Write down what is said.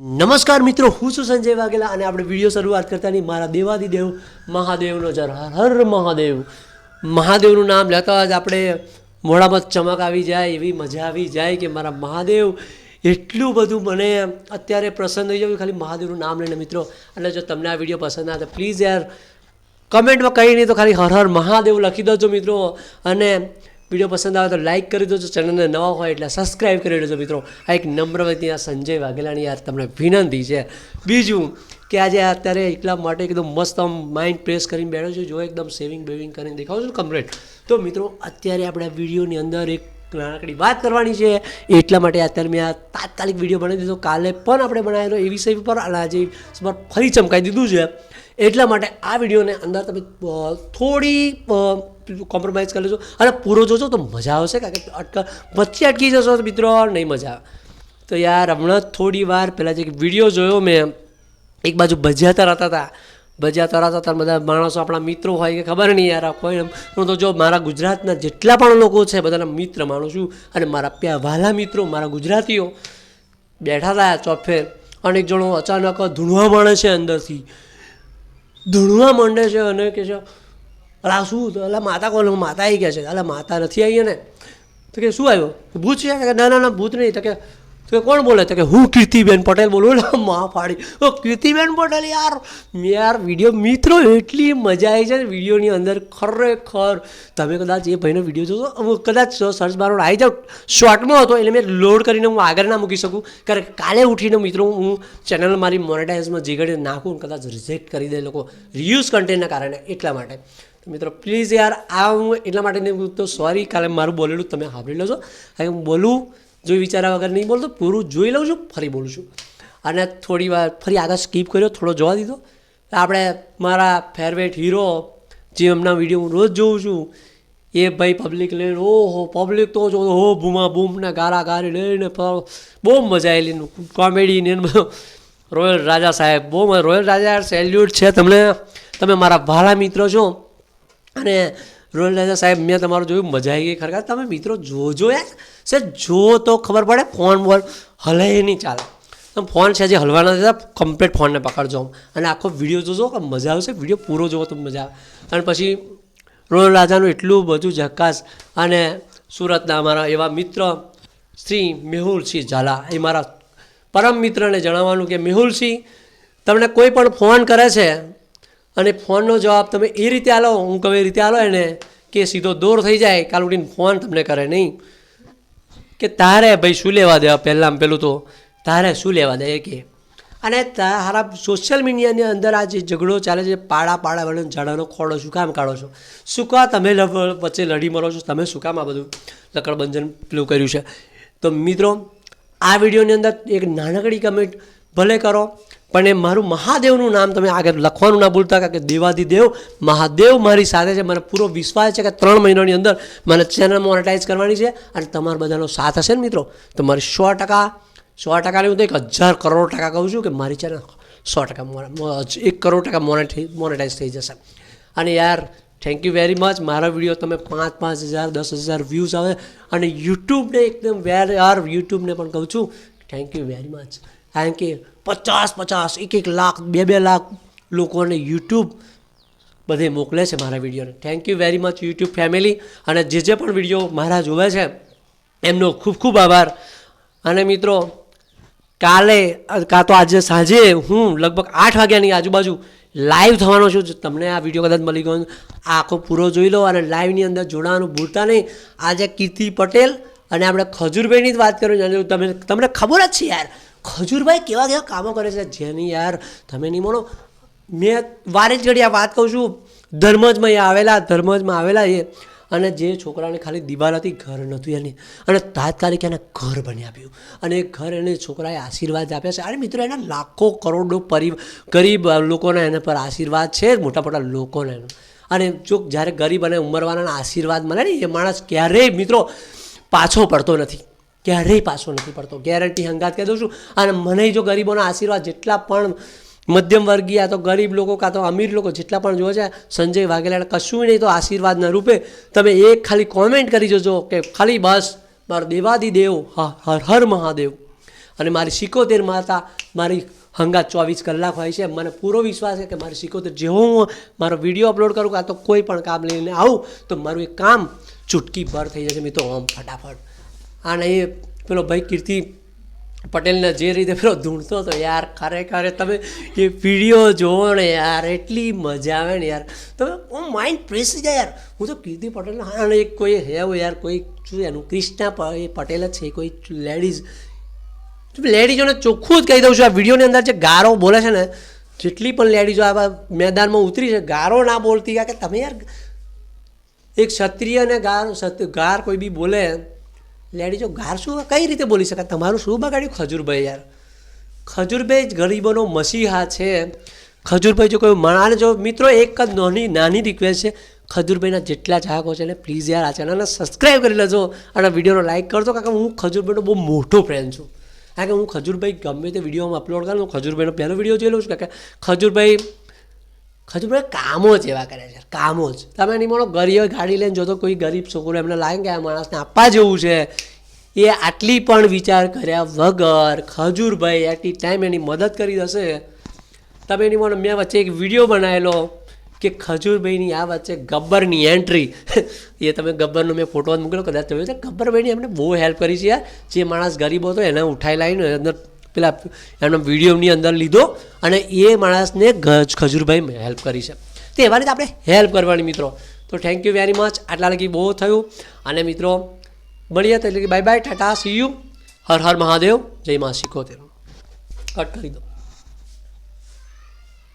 નમસ્કાર મિત્રો, હું છું સંજય વાઘેલા અને આપણે વીડિયો શરૂઆત કરતા નહીં મારા દેવાદિદેવ મહાદેવનો જર. હર મહાદેવ. મહાદેવનું નામ લેતા જ આપણે મોઢામાં ચમક આવી જાય, એવી મજા આવી જાય કે મારા મહાદેવ એટલું બધું મને અત્યારે પ્રસન્ન થઈ જાય ખાલી મહાદેવનું નામ લઈને મિત્રો, એટલે જો તમને આ વીડિયો પસંદ આવે તો પ્લીઝ યાર કમેન્ટમાં કંઈ નહીં તો ખાલી હર હર મહાદેવ લખી દો મિત્રો. અને વીડિયો પસંદ આવે તો લાઇક કરી દો ચેનલને નવા હોય એટલે સબસ્ક્રાઈબ કરી દેજો મિત્રો. આ એક નમ્ર વ્યક્તિ આ સંજય વાઘેલાની યાર તમને વિનંતી છે. બીજું કે આજે અત્યારે એટલા માટે એકદમ મસ્ત આમ માઇન્ડ પ્રેસ કરીને બેઠો છું, જો એકદમ સેવિંગ બેવિંગ કરીને દેખાવ છું કમ્પ્લેટ તો મિત્રો, અત્યારે આપણે વિડીયોની અંદર એક નાનકડી વાત કરવાની છે. એટલા માટે અત્યારે મેં આ તાત્કાલિક વીડિયો બનાવી દીધો. કાલે પણ આપણે બનાવેલો એ વિષય પર આજે ફરી ચમકાઈ દીધું છે. એટલા માટે આ વિડીયોને અંદર તમે થોડી કોમ્પ્રોમાઇઝ કરી લેજો. અને પૂરો જોજો તો મજા આવશે, કારણ કે અટક વચ્ચે અટકી જશો તો મિત્રો, નહીં મજા તો યાર, હમણાં થોડી વાર પહેલાં જે વીડિયો જોયો મેં, એક બાજુ ભજીયા તરાતા હતા ભજીયા તરાતા હતા બધા માણસો, આપણા મિત્રો હોય કે ખબર નહીં યાર કોઈ હું તો જો મારા ગુજરાતના જેટલા પણ લોકો છે, બધાના મિત્ર માનું છું, અને મારા પ્યા વાલા મિત્રો, મારા ગુજરાતીઓ, બેઠા હતા ચોફેર અને એક જણો અચાનક ધૂણવા મળે છે અંદરથી. ધૂણવા માંડે છે અને કે છે, અલા, શું અલા, માતા કોણ માતા આવી ગયા છે. અલા, માતા નથી આવી ને તો કે, શું આવ્યો? ભૂત છે? કે, ના ના ના, ભૂત નહીં. તો કે તો કોણ બોલે? તો કે, હું કીર્તિબેન પટેલ બોલું. ને માં ફાડી ઓ, કીર્તિબેન પટેલ યાર મેં યાર, વીડિયો મિત્રો, એટલી મજા આવી છે વિડીયોની અંદર. ખરેખર, તમે કદાચ એ ભાઈનો વીડિયો જોશો કદાચ સર્ચ બાર આવી જાઉં શોર્ટમાં હતો, એટલે મેં લોડ કરીને હું આગળ ના મૂકી શકું. કારણ કે કાલે ઉઠીને મિત્રો, હું ચેનલ મારી મોનેટાઇઝમાં જે ઘડી નાખું કદાચ રિજેક્ટ કરી દે લોકો રિયુઝ કન્ટેન્ટના કારણે એટલા માટે. મિત્રો પ્લીઝ યાર, આ હું એટલા માટે નહીં તો સોરી કાલે મારું બોલેલું, તમે સાંભળી છો હવે હું બોલું જો વિચાર્યા વગર નહીં બોલતો, પૂરું જોઈ લઉં છું, ફરી બોલું છું. અને થોડી વાર ફરી આગળ સ્કીપ કર્યો, થોડો જોવા દીધો. આપણે મારા ફેવરેટ હીરો જે એમના વીડિયો હું રોજ જોઉં છું, એ ભાઈ પબ્લિક લઈને, ઓહો પબ્લિક તો જો, હો, બૂમા બૂમને ગારા ગારી લઈને બહુ મજા આવેલી કોમેડી ને રોયલ રાજા સાહેબ, બહુ રોયલ રાજા સેલ્યુટ છે તમને. તમે મારા ભાલા મિત્રો છો. અને રોયલ રાજા સાહેબ, મેં તમારું જોયું, મજા આવી ગઈ ખરેખર. તમે મિત્રો જોજો યાર. સર જો તો ખબર પડે, ફોન બોલ હલે નહીં ચાલે. તમે ફોન છે જે હલવાના થતા કમ્પ્લીટ ફોનને પકડજો અને આખો વીડિયો જોજો, કે મજા આવશે, વીડિયો પૂરો જોવો તો મજા આવે. અને પછી રોયલ રાજાનું એટલું બધું ઝકાસ અને સુરતના અમારા એવા મિત્ર શ્રી મેહુલસિંહ ઝાલા, એ મારા પરમ મિત્રને જણાવવાનું કે, મેહુલસિંહ, તમને કોઈ પણ ફોન કરે છે અને ફોનનો જવાબ તમે એ રીતે આલો, હું કહું એ રીતે આલો એને કે સીધો દૂર થઈ જાય, કાલ ઉઠીને ફોન તમને કરે, નહીં? કે તારે ભાઈ શું લેવા દેવા પહેલાં પહેલું તો, તારે શું લેવા દે? કે અને તારા સોશિયલ મીડિયાની અંદર આ જે ઝઘડો ચાલે છે, પાડા પાડા વડે ઝાડાનો ખોડો, શું કામ કાઢો છો? શું કા તમે વચ્ચે લડી મરો છો? તમે શું કામ આ બધું લકડબંધન પેલું કર્યું છે? તો મિત્રો, આ વિડીયોની અંદર એક નાનકડી કમેન્ટ ભલે કરો પણ એ મારું મહાદેવનું નામ તમે આગળ લખવાનું ના ભૂલતા, કારણ કે દેવાદિદેવ, મહાદેવ મારી સાથે છે. મને પૂરો વિશ્વાસ છે કે ત્રણ મહિનાની અંદર મને ચેનલ મોનેટાઈઝ કરવાની છે અને તમારા બધાનો સાથ હશે ને મિત્રો. તો મારી સો ટકા, સો ટકાની હું તો એક હજાર કરોડ ટકા કહું છું કે મારી ચેનલ સો ટકા એક કરોડ ટકા મોનેટાઈઝ થઈ જશે. અને યાર થેન્ક યુ વેરી મચ મારા વીડિયો તમે પાંચ પાંચ હજાર, દસ હજાર વ્યૂઝ આવે. અને યુટ્યુબને એકદમ વેર, યાર યુટ્યુબને પણ કહું છું થેન્ક યુ વેરી મચ કારણ કે પચાસ પચાસ, એક એક લાખ, બે બે લાખ લોકોને યુટ્યુબ બધે મોકલે છે મારા વિડીયોને. Thank you very much YouTube family અને જે જે પણ વીડિયો મારા જોવે છે, એમનો ખૂબ ખૂબ આભાર. અને મિત્રો, કાલે, કાં તો આજે સાંજે હું લગભગ આઠ વાગ્યાની આજુબાજુ લાઈવ થવાનો છું તમને આ વીડિયો કદાચ મળી ગયો આખો પૂરો જોઈ લો અને લાઈવની અંદર જોડાવાનું ભૂલતા નહીં. આજે કીર્તિ પટેલ અને આપણે ખજૂરભાઈની જ વાત કરું તમે તમને ખબર જ છે યાર ખજૂરભાઈ કેવા કેવા કામો કરે છે? જેની યાર, તમે નહીં બોલો. મેં વારે જ આ વાત કહું છું. ધર્મજમાં એ આવેલા, ધર્મજમાં આવેલા એ. અને જે છોકરાને ખાલી દિવાલ હતી, ઘર નહોતું એની. અને તાત્કાલિક એને ઘર બની આપ્યું. અને એ ઘર એને છોકરાએ આશીર્વાદ આપ્યા છે. અરે મિત્રો, એના લાખો કરોડો પરિ, ગરીબ લોકોના એના પર આશીર્વાદ છે, મોટા મોટા લોકોને એનો. અને જો જ્યારે ગરીબ અને ઉંમરવાળાના આશીર્વાદ મળે ને, એ માણસ ક્યારેય મિત્રો પાછો પડતો નથી. ક્યારેય પાછો નથી પડતો. ગેરંટી હંગાત કહી દઉં છું. અને મને જો ગરીબોના આશીર્વાદ જેટલા પણ મધ્યમ વર્ગીય તો ગરીબ લોકો કાં તો અમીર લોકો જેટલા પણ જોવે છે સંજય વાઘેલાને કશું નહીં તો આશીર્વાદના રૂપે. તમે એક ખાલી કોમેન્ટ કરી જજો કે ખાલી બસ, મારો દેવાદિદેવ હ- હર હર મહાદેવ. અને મારી સિકોતેર માતા, મારી હંગાત ચોવીસ કલાક હોય છે. મને પૂરો વિશ્વાસ છે કે મારી સિકોતેર જેવો હું મારો વીડિયો અપલોડ કરું કાં તો કોઈ પણ કામ લઈને આવું, તો મારું એક કામ ચૂટકી ભર થઈ જશે. મિત્રો, આમ ફટાફટ. અને એ પેલો ભાઈ કીર્તિ પટેલને જે રીતે પેલો ધૂણતો હતો, યાર ખરેખર તમે એ વીડિયો જોવો ને યાર, એટલી મજા આવે ને યાર. તમે હું માઇન્ડ ફ્રેશ થઈ જાય યાર. હું તો કીર્તિ પટેલ હા એક કોઈ હે હોય યાર, કોઈ શું એનું એ પટેલ જ છે, કોઈ લેડીઝ લેડીઝોને ચોખ્ખું જ કહી દઉં છું, આ વિડીયોની અંદર જે ગારો બોલે છે ને, જેટલી પણ લેડીઝો આ મેદાનમાં ઉતરી છે, ગારો ના બોલતી કે તમે યાર, એક ક્ષત્રિયને ગાર ગાર કોઈ બી બોલે લેડીઝો ગાર શું કઈ રીતે બોલી શકાય? તમારું શું બગાડ્યું? ખજૂરભાઈ યાર. ખજૂરભાઈ જ ગરીબોનો મસીહા છે. ખજૂરભાઈ જો કોઈ મણાને જો મિત્રો, એક જ નાની નાની રિક્વેસ્ટ છે. ખજૂરભાઈના જેટલા ચાહકો છે ને પ્લીઝ યાર, આ ચેનલને સબસ્ક્રાઈબ કરી લેજો અને વિડીયોનો લાઈક કરજો, કારણ કે હું ખજૂરભાઈનો બહુ મોટો ફ્રેન્ડ છું. કારણ કે હું ખજૂરભાઈ ગમે તે વિડીયોમાં અપલોડ કરું ખજૂરભાઈનો પહેલો વીડિયો જોઈ લઉં છું. કારણ કે ખજૂરભાઈ ખજૂરભાઈ કામો જ એવા કરે છે, કામો જ. તમે નહીં માનો ગરીબ ગાડી લઈને જોતો કોઈ ગરીબ છોકરો એમને લાગે કે આ માણસને આપવા જેવું છે, એ આટલી પણ વિચાર કર્યા વગર ખજૂરભાઈ એટલી ટાઈમ એની મદદ કરી દેશે. તમે એની મને મેં વચ્ચે એક વીડિયો બનાવેલો કે ખજૂરભાઈની આ વચ્ચે ગબ્બરની એન્ટ્રી એ તમે ગબ્બરનો મેં ફોટો મૂકેલો કદાચ જોયો છે, ગબ્બરભાઈની એમને બહુ હેલ્પ કરી છે યાર. જે માણસ ગરીબ હતો, એને ઉઠાઈ લાવીને અંદર પેલા એમના વિડીયોની અંદર લીધો અને એ માણસને ગજ ખજૂરભાઈ હેલ્પ કરી છે. તો એવા રીતે આપણે હેલ્પ કરવાની મિત્રો. તો થેન્ક યુ વેરી મચ આટલા લગી બહુ થયું. અને મિત્રો, મળીએ તો એટલે કે bye bye tata see you Har Har Mahadev. જય મા તેનો કટ કરી દો.